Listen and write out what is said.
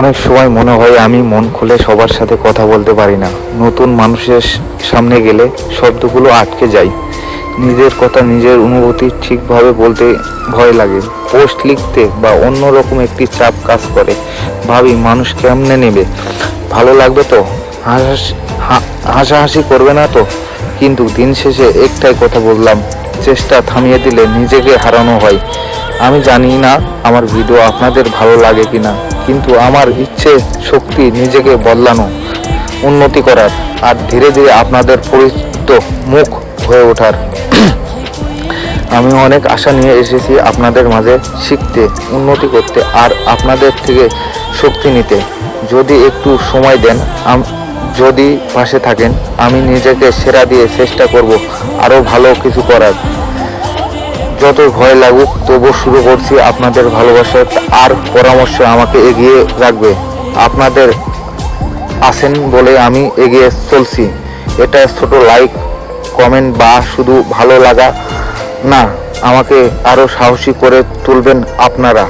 অনেক সময় মনে হয় আমি মন খুলে সবার সাথে কথা বলতে পারি না। নতুন মানুষের সামনে গেলে শব্দগুলো আটকে যায়। নিজের কথা, নিজের অনুভূতি ঠিকভাবে বলতে ভয় লাগে। পোস্ট লিখতে বা অন্য রকম একটি চাপ কাজ করে। ভাবি, মানুষ কেমনে নেবে? ভালো লাগবে তো? হাসাহাসি করবে না তো? কিন্তু দিন শেষে একটাই কথা বললাম, চেষ্টা থামিয়ে দিলে নিজেকে হারানো হয়। আমি জানি না আমার ভিডিও আপনাদের ভালো লাগে কিনা। কিন্তু আমার ইচ্ছে শক্তি নিজেকে বদলানো, উন্নতি করার আর ধীরে ধীরে আপনাদের পরিচিত মুখ হয়ে ওঠার। আমি অনেক আশা নিয়ে এসেছি আপনাদের মাঝে শিখতে, উন্নতি করতে আর আপনাদের থেকে শক্তি নিতে। যদি একটু সময় দেন যদি পাশে থাকেন, আমি নিজেকে সেরা দিয়ে চেষ্টা করব আরও ভালো কিছু করার। যতই ভয় লাগুক, তবু শুরু করছি আপনাদের ভালোবাসা আর পরামর্শ আমাকে এগিয়ে রাখবে। আপনাদের আছেন বলে আমি এগিয়ে চলছি। এটা ছোট লাইক, কমেন্ট বা শুধু ভালো লাগা না, আমাকে আরও সাহসী করে তুলবেন আপনারা।